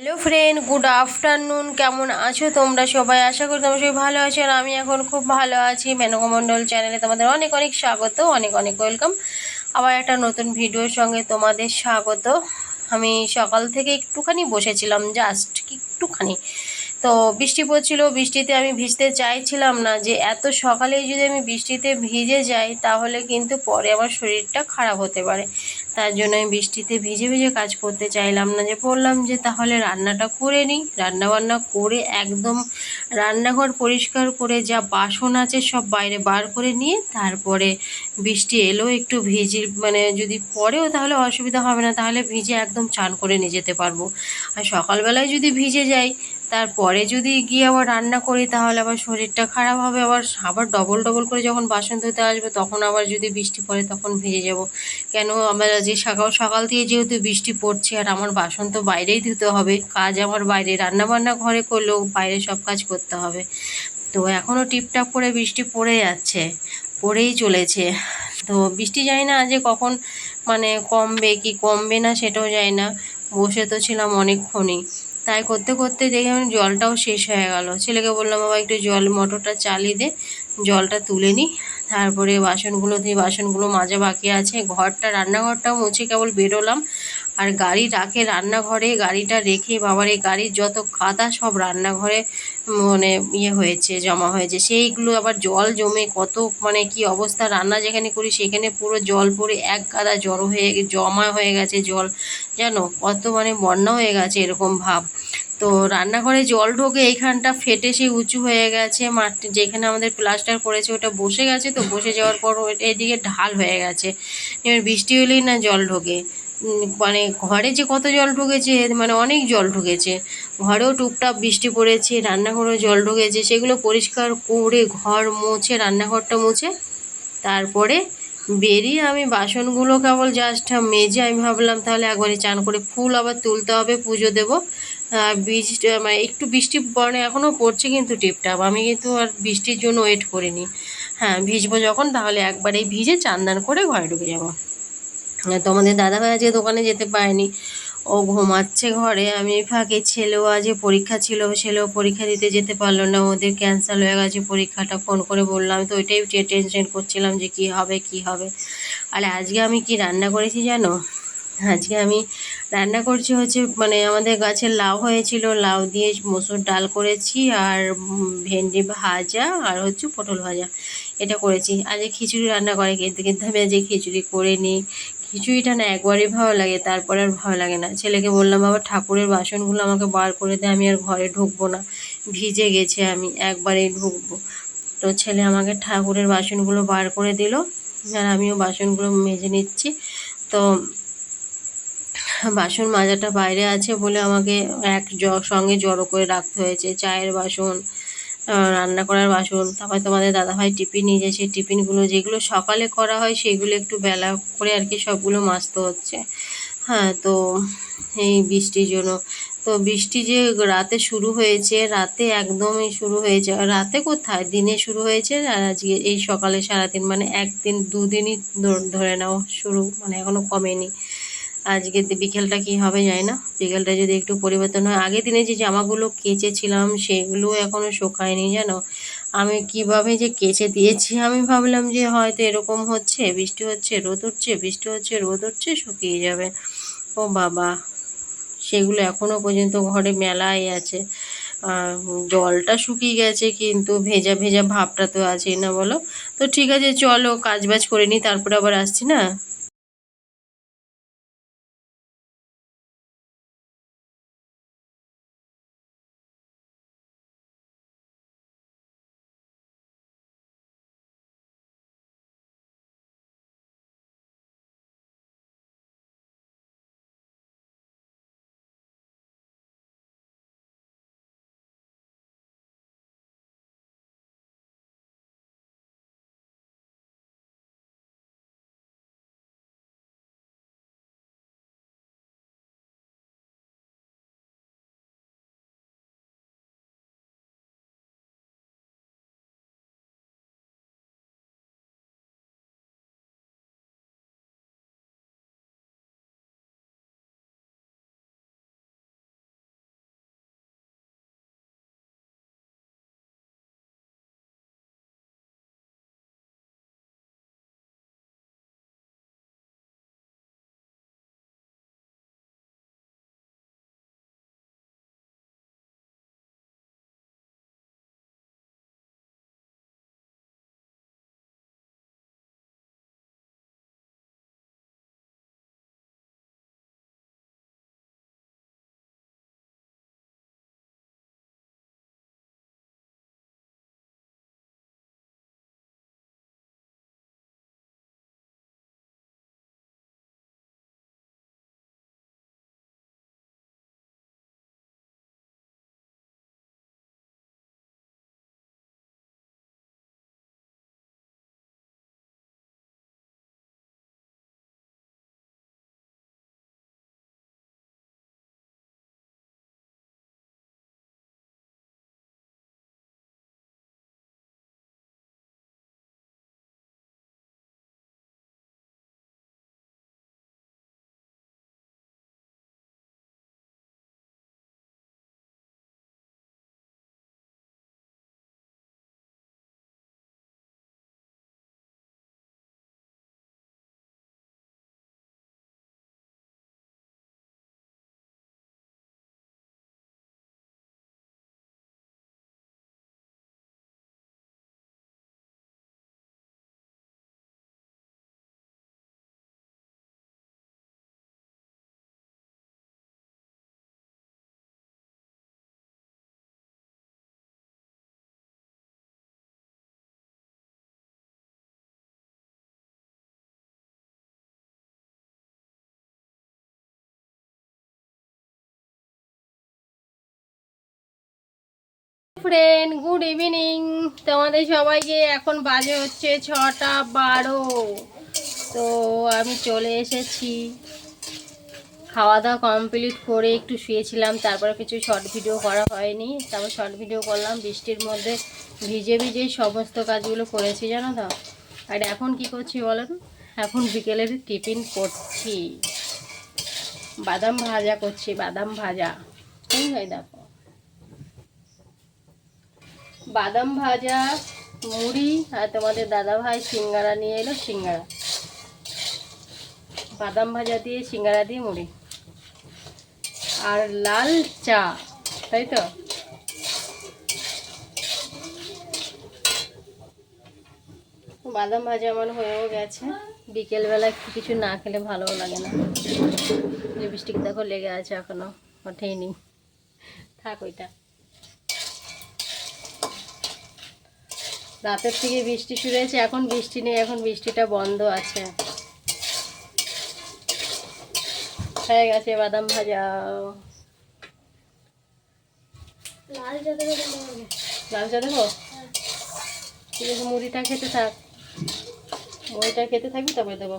Hello friend good afternoon কেমন আছো তোমরা সবাই? আশা করি তোমরা সবাই ভালো আছো আর আমি এখন খুব ভালো আছি। মেনকমণ্ডল চ্যানেলে তোমাদের অনেক অনেক স্বাগত, অনেক অনেক ওয়েলকাম আবার একটা নতুন ভিডিওর সঙ্গে তোমাদের স্বাগত। আমি সকাল থেকে একটুখানি বসেছিলাম জাস্ট একটুখানি। তো বৃষ্টি পড়ছিল, বৃষ্টিতে আমি ভিজতে চাইছিলাম না যে এত সকালে যদি আমি বৃষ্টিতে ভিজে যাই তাহলে কিন্তু পরে আমার শরীরটা খারাপ হতে পারে। তার জন্য আমি বৃষ্টিতে ভিজে ভিজে কাজ করতে চাইলাম না যে বললাম যে তাহলে রান্নাটা করে নিই। রান্না বান্না করে একদম রান্নাঘর পরিষ্কার করে যা বাসন আছে সব বাইরে বার করে নিয়ে তারপরে বৃষ্টি এলো, একটু ভিজে মানে যদি পরেও তাহলে অসুবিধা হবে না, তাহলে ভিজে একদম চান করে নিয়ে যেতে পারব। আর সকালবেলায় যদি ভিজে যাই তারপরে যদি গিয়ে আবার রান্না করি, তাহলে আবার শরীরটা খারাপ হবে। আবার আবার ডবল ডবল করে যখন বাসন ধুতে আসবে, তখন আবার যদি বৃষ্টি পড়ে, তখন ভেজে যাব। কেন? আমরা যে সকাল সকাল দিয়ে যেহেতু বৃষ্টি পড়ছে, আর আমার বাসন তো বাইরেই ধুতে হবে। কাজ আমার বাইরে রান্না বান্না ঘরে করলেও বাইরে সব কাজ করতে হবে। তো এখনও টিপটাপ করে বৃষ্টি পড়ে যাচ্ছে, পড়েই চলেছে। তো বৃষ্টি যায় না যে কখন মানে কমবে কি কমবে না, সেটাও যায় না। বসে তো ছিলাম অনেকক্ষণই। তাই করতে করতে দেখি জলটাও শেষ হয়ে গেল। ছেলেকে বললাম, বাবা, একটু জল মোটরটা চালিয়ে দে, জলটা তুলে নিই তারপরে বাসনগুলো দিয়ে বাসনগুলো মাজা বাকি আছে। ঘরটা, রান্নাঘরটাও মুছে, কেবল বেরোলাম। আর গাড়ি রাখে রান্নাঘরে, গাড়িটা রেখে বাবার এই গাড়ির যত কাদা সব রান্নাঘরে মানে ইয়ে হয়েছে, জমা হয়েছে। সেইগুলো আবার জল জমে কত মানে কি অবস্থা? রান্না যেখানে করি সেখানে পুরো জল পড়ে এক গাদা জড়ো হয়ে, জমা হয়ে গেছে জল। জানো? কত মানে বন্যা হয়ে গেছে এরকম ভাব। তো রান্নাঘরে জল ঢোকে, এইখানটা ফেটে সে উঁচু হয়ে গেছে মাটি যেখানে আমাদের প্লাস্টার করেছে ওটা বসে গেছে, তো বসে যাওয়ার পর এদিকে ঢাল হয়ে গেছে। এবার বৃষ্টি হলেই না জল ঢোকে। মানে ঘরে যে কত জল ঢুকেছে মানে অনেক জল ঢুকেছে। ঘরেও টুপটাপ বৃষ্টি পড়েছে, রান্নাঘরেও জল ঢুকেছে, সেগুলো পরিষ্কার করে ঘর মুছে, রান্নাঘরটা মুছে, তারপরে বেরিয়ে আমি বাসনগুলো কেবল জাস্ট মেজে আমি ভাবলাম, তাহলে একবারে চান করে ফুল আবার তুলতে হবে, পুজো দেবো। বৃষ্টি মানে একটু বৃষ্টি পড়ে এখনও পড়ছে কিন্তু টিপটাপ, আমি কিন্তু আর বৃষ্টির জন্য ওয়েট করিনি। হ্যাঁ ভিজবো যখন, তাহলে একবারেই ভিজে চান দান করে ঘরে ঢুকে যাব। তোমাদের দাদাভাই আজকে দোকানে যেতে পারেনি। ও ঘুমাচ্ছে ঘরে। আমি ফাঁকে ছেলেও আজকে পরীক্ষা ছিল, ছেলেও পরীক্ষা দিতে যেতে পারল না। ওদের ক্যান্সেল হয়ে গেছে পরীক্ষাটা। ফোন করে বললাম তো ওইটাই টেনশন করছিলাম যে কি হবে কি হবে। আর আজকে আমি কি রান্না করেছি জানো? আজকে আমি রান্না করছি হচ্ছে মানে আমাদের গাছের লাউ হয়েছিল। লাউ দিয়ে মসুর ডাল করেছি আর ভেন্ডি ভাজা আর হচ্ছে পটল ভাজা। এটা করেছি। আজকে খিচুড়ি রান্না করে কিন্তু কিন্তু আমি আজকে খিচুড়ি করে নিই। খিচুড়িটা না একবারই ভালো লাগে, তারপরে আর ভালো লাগে না। ছেলেকে বললাম, বাবা, ঠাকুরের বাসনগুলো আমাকে বার করে দে, আমি আর ঘরে ঢুকবো না। ভিজে গেছে আমি, একবারেই ঢুকবো। তো ছেলে আমাকে ঠাকুরের বাসনগুলো বার করে দিল, আর আমিও বাসনগুলো মেজে নিচ্ছি। তো বাসন মাজাটা বাইরে আছে বলে আমাকে এক সঙ্গে জড়ো করে রাখতে হয়েছে, চায়ের বাসন রান্না করার বাসন, তারপরে তোমাদের দাদাভাই টিফিন নিয়ে যায়, সেই টিফিনগুলো যেগুলো সকালে করা হয় সেগুলো একটু বেলা করে আর কি সবগুলো মাজতে হচ্ছে। হ্যাঁ তো এই বৃষ্টির জন্য। তো বৃষ্টি যে রাতে শুরু হয়েছে, রাতে একদমই শুরু হয়েছে। রাতে কোথায়? দিনে শুরু হয়েছে আর আজকে এই সকালে সারাদিন মানে একদিন, দুদিনই ধরে নাও শুরু মানে এখনও কমেনি। আজকে বিকেলটা কি হবে যায় না। বিকেলটা যদি একটু পরিবর্তন হয়। আগের দিনে যে জামাগুলো কেচেছিলাম, সেগুলো এখনও শোকায়নি, জানো? আমি কীভাবে যে কেচে দিয়েছি, আমি ভাবলাম যে হয়তো এরকম হচ্ছে, বৃষ্টি হচ্ছে, রোদ উঠছে, বৃষ্টি হচ্ছে, রোদ উঠছে, শুকিয়ে যাবে। ও বাবা, সেগুলো এখনও পর্যন্ত ঘরে মেলাই আছে। জলটা শুকিয়ে গেছে, কিন্তু ভেজা ভেজা ভাবটা তো আছেই না বলো? তো ঠিক আছে, চলো কাজ বাজ করে নিই, তারপরে আবার আসছি না? ফ্রেন্ড গুড ইভিনিং তোমাদের সবাইকে এখন বাজে হচ্ছে ছটা বারো। তো আমি চলে এসেছি। খাওয়া দাওয়া কমপ্লিট করে একটু শুয়েছিলাম, তারপরে কিছু শর্ট ভিডিও করা হয়নি। তারপর শর্ট ভিডিও করলাম, বৃষ্টির মধ্যে ভিজে ভিজে সমস্ত কাজগুলো করেছি, জানো তো? আর এখন কি করছি বলেন এখন বিকেলের টিফিন করছি। বাদাম ভাজা করছি, বাদাম ভাজা। এই হয় দেখো। বাদাম ভাজা, মুড়ি, আর তোমাদের দাদা ভাই সিঙ্গারা নিয়ে এলো, সিঙ্গারা। বাদাম ভাজা দিয়ে সিঙ্গারা দিয়ে মুড়ি। আর লাল চা, তাই তো? বাদাম ভাজা আমার হয়েও গেছে। বিকেলবেলা কিছু না খেলে ভালোও লাগে না। লিপস্টিক দেখো লেগে আছে এখনও ওঠেইনি থাক ওইটা। রাতের থেকে বৃষ্টি শুরু হয়েছে এখন বৃষ্টি নেই এখন বৃষ্টিটা বন্ধ আছে। হয়ে গেছে বাদাম ভাজা। লাল চা লাল চা দেবো? ঠিক আছে মুড়িটা খেতে থাক। মুড়িটা খেতে থাকবি তবে দেবো।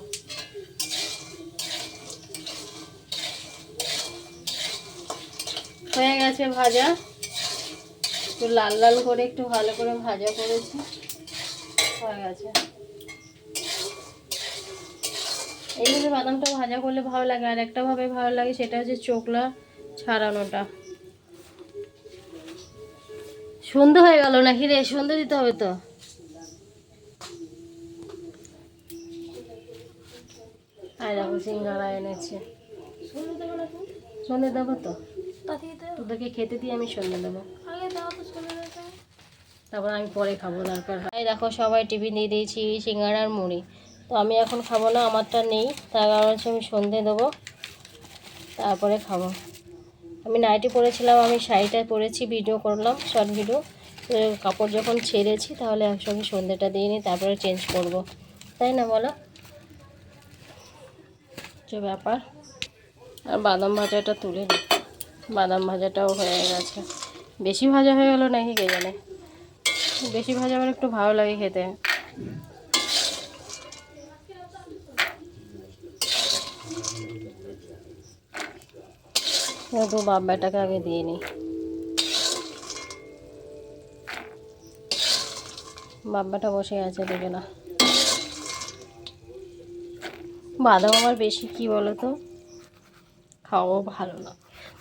হয়ে গেছে ভাজা। একটু লাল লাল করে একটু ভালো করে ভাজা করেছি। হয়ে গেছে। এইভাবে বাদামটা ভাজা করলে ভালো লাগে। আর একটা ভাবে ভালো লাগে সেটা হচ্ছে চোখলা ছাড়ানোটা। সন্ধে হয়ে গেল নাকি রে? সন্ধে দিতে হবে তো। আয় দেখো সিঙ্গারা এনেছে। সন্ধে দেবো তো? তোদেরকে খেতে দিয়ে আমি সন্ধে দেবো আগে দাও তো শুনে দেবো তারপর আমি পরে খাব, দরকার হয়। দেখো, সবাই টিফিন দিয়ে দিয়েছি সিঙ্গারার মুড়ি। তো আমি এখন খাব না, আমারটা নেই, তার কারণ হচ্ছে আমি সন্ধে দেবো, তারপরে খাব। আমি নাইটি পরেছিলাম আমি শাড়িটা পরেছি ভিডিও করলাম শর্ট ভিডিও কাপড় যখন ছেড়েছি, তাহলে একসঙ্গে সন্ধেটা দিয়ে নিই, তারপরে চেঞ্জ করব। তাই না বলো? যে ব্যাপার। আর বাদাম ভাজাটা তুলে নিই বাদাম ভাজাটাও হয়ে গেছে। বেশি ভাজা হয়ে গেলো নাকি কে জানে? বেশি ভাজা আমার একটু ভালো লাগে খেতে। তো বাপ বেটাকে আগে দিয়ে নিই বাপ বসে আছে দেবে না বাদাম আমার বেশি, কি বলো তো খাওয়াও ভালো না।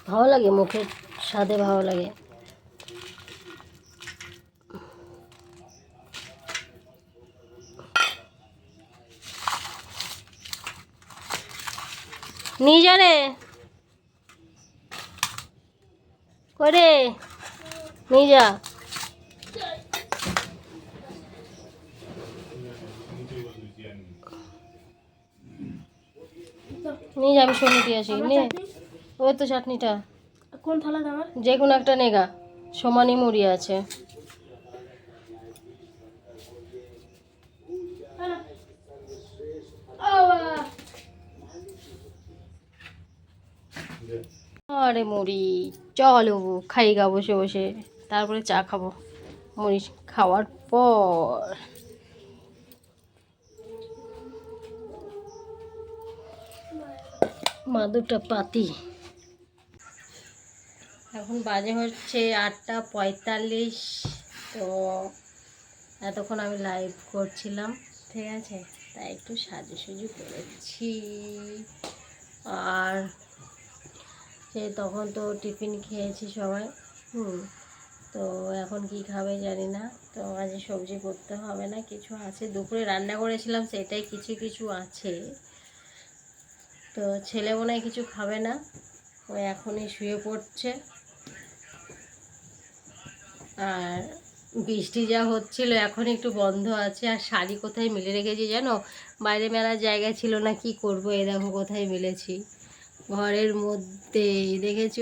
ভালো লাগে, মুখের স্বাদে ভালো লাগে। নিয়ে যা রে। করে নিয়ে যা। নিয়ে যা আমি শুনে দিয়ে আসি। নে। ওই তো চাটনিটা। কোন থালা আমার? যে কোনো একটা নেগা সমানই মুড়ি আছে। আরে মুড়ি, চলো খাই গা বসে বসে। তারপরে চা খাব মুড়ি খাওয়ার পর। মা দুটা পাতি। এখন বাজে হচ্ছে আটটা পঁয়তাল্লিশ, তো এতক্ষণ আমি লাইভ করছিলাম, ঠিক আছে? তাই একটু সাজু সাজুসুজু করেছি। আর সে তখন তো টিফিন খেয়েছি সবাই, হুম। তো এখন কি খাবে জানি না। তো আজ সবজি করতে হবে না, কিছু আছে। দুপুরে রান্না করেছিলাম, সেটাই কিছু কিছু আছে। তো ছেলে মনে কিছু খাবে না, ও এখনই শুয়ে পড়ছে। আর বৃষ্টি যা হচ্ছিল এখন একটু বন্ধ আছে, আর শাড়ি কোথায় মিলে রেখেছি জানো? বাইরে মেলার জায়গা ছিল না, কি করব? এ দেখো কোথায় মিলেছি। ঘরের মধ্যে, দেখেছ?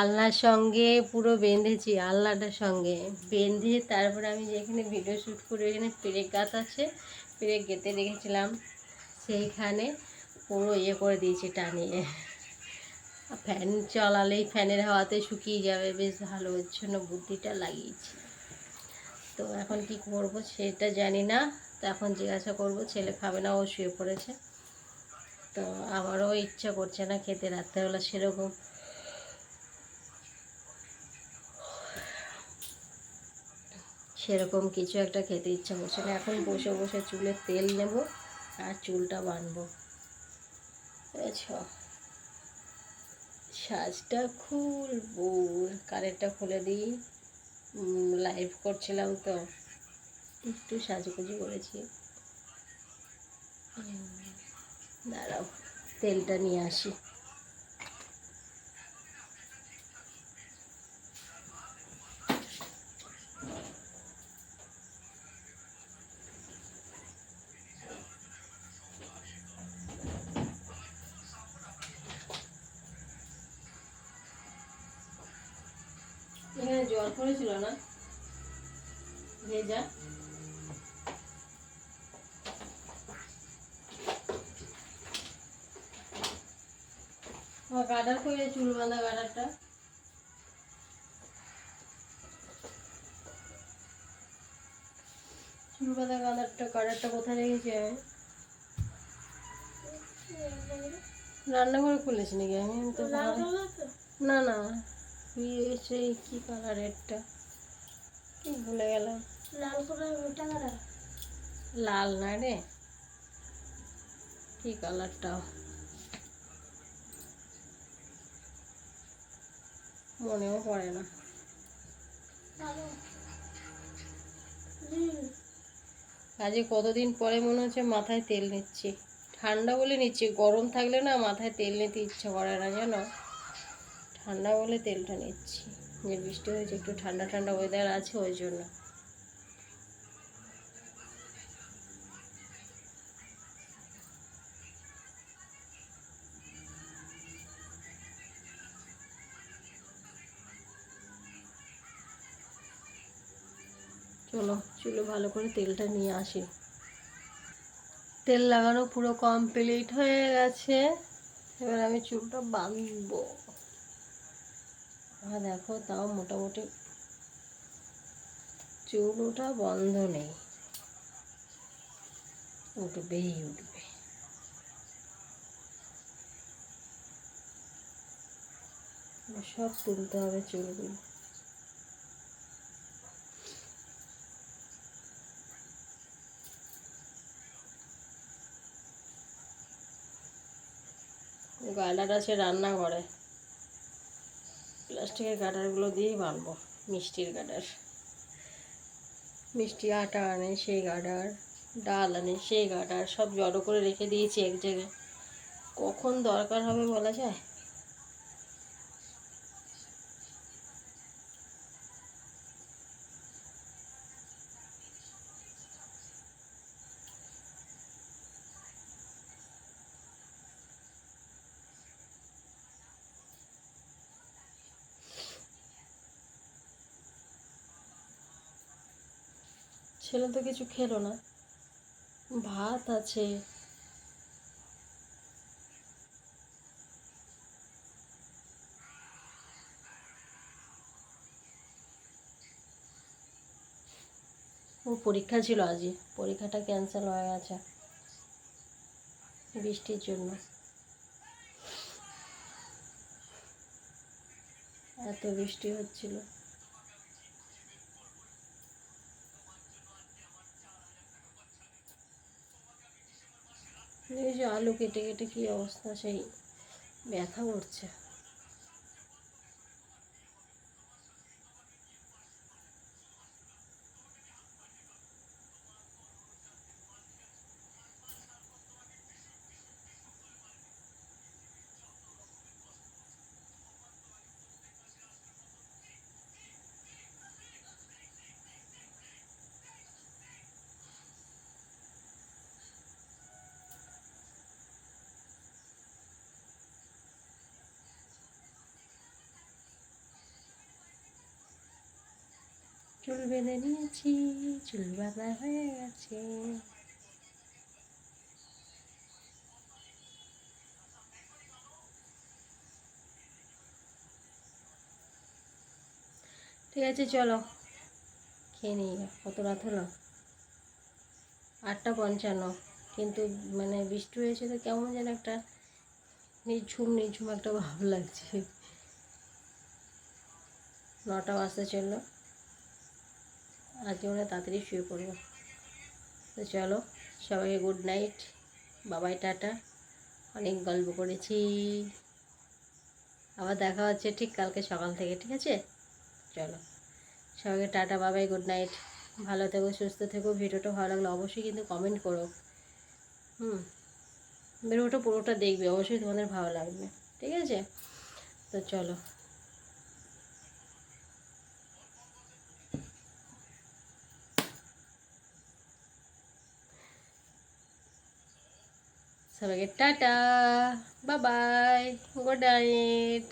আলনার সঙ্গে পুরো বেঁধেছি আলনাটার সঙ্গে। বেঁধে তারপরে আমি যেখানে ভিডিও শ্যুট করি এখানে পেরেক গাছ আছে, পেরেক গেঁথে রেখেছিলাম। সেইখানে পুরো ইয়ে করে দিয়েছি টানিয়ে ফ্যান চালালেই ফ্যানের হাওয়াতে শুকিয়ে যাবে, বেশ ভালো, ওর জন্য বুদ্ধিটা লাগিয়েছি। তো এখন কি করব সেটা জানি না। তো এখন জিজ্ঞাসা করব, ছেলে খাবে না, ও শুয়ে পড়েছে। তো আমারও ইচ্ছা করছে না খেতে রাত্রেবেলা সেরকম। সেরকম কিছু একটা খেতে ইচ্ছা করছে না। এখন বসে বসে চুলে তেল নেব আর চুলটা বানবো। বুঝেছ সাজটা খুলবো। কারেন্টটা খুলে দিই। লাইভ করছিলাম তো। একটু সাজুগুজি করেছি। দাঁড়াও তেলটা নিয়ে আসি। এখানে জল পড়েছিল না? ভেজা? গাডার করে চুল বাঁধা গাডারটা চুল বাঁধা গাডারটা গাডারটা কোথায় রেখেছি? আমি রান্নাঘরে খুলেছি নাকি? আমি তো না না। সেই কি কালার একটা কি ভুলে গেলাম। লাল লাল না রে। কি কালারটা মনেও পড়ে না। আজকে কতদিন পরে মনে হচ্ছে মাথায় তেল নিচ্ছি। ঠান্ডা বলে নিচ্ছি, গরম থাকলে না মাথায় তেল নিতে ইচ্ছা করে না যেন ঠান্ডা বলে তেলটা নিচ্ছি। যে বৃষ্টি হয়েছে, একটু ঠান্ডা ঠান্ডা ওয়েদার আছে ওই জন্য। চলো, চুলে ভালো করে তেলটা নিয়ে আসি। তেল লাগানো পুরো কমপ্লিট হয়ে গেছে। এবার আমি চুলটা বাঁধবো। আর দেখো, তাও মোটামুটি চুল ওটা বন্ধ নেই। উঠবেই উঠবে। সব তুলতে হবে চুলগুলো। গার্ডার আছে রান্নাঘরে। প্লাস্টিকের গার্ডারগুলো দিয়েই বানবো, মিষ্টির গার্ডার। মিষ্টি আটা আনে সেই গার্ডার, ডাল আনে সেই গার্ডার, সব জড়ো করে রেখে দিয়েছি এক জায়গায়। কখন দরকার হবে বলা যায়? ছেলে তো কিছু খেলো না। ভাত আছে। ও, পরীক্ষা ছিল আজই। পরীক্ষাটা ক্যান্সেল হয়ে গেছে বৃষ্টির জন্য। এত বৃষ্টি হচ্ছিল। আলু কেটে কেটে কী অবস্থা? সেই ব্যথা করছে। চুল বেঁধে নিয়েছি, চুল বাঁধা হয়ে গেছে। ঠিক আছে, চলো। খেয়ে নিই, কত রাত হলো? আটটা পঞ্চান্ন, কিন্তু মানে বৃষ্টি হয়েছে তো কেমন যেন একটা নিঝুম নিঝুম একটা ভাব লাগছে। নটা বাজতে চলল। আজকে হয় তাড়াতাড়ি শুয়ে পড়ব। তো চলো, সবাইকে গুড নাইট বাবাই টাটা। অনেক গল্প করেছি। আবার দেখা হচ্ছে ঠিক কালকে সকাল থেকে, ঠিক আছে? চলো, সবাইকে টাটা বাবাই গুড নাইট ভালো থেকো, সুস্থ থেকো। ভিডিওটা ভালো লাগলে অবশ্যই কিন্তু কমেন্ট করো। হুম, ভিডিওটা পুরোটা দেখবে, অবশ্যই তোমাদের ভালো লাগবে। ঠিক আছে? তো চলো। সবাইকে টাটা বাবাই গুড নাইট।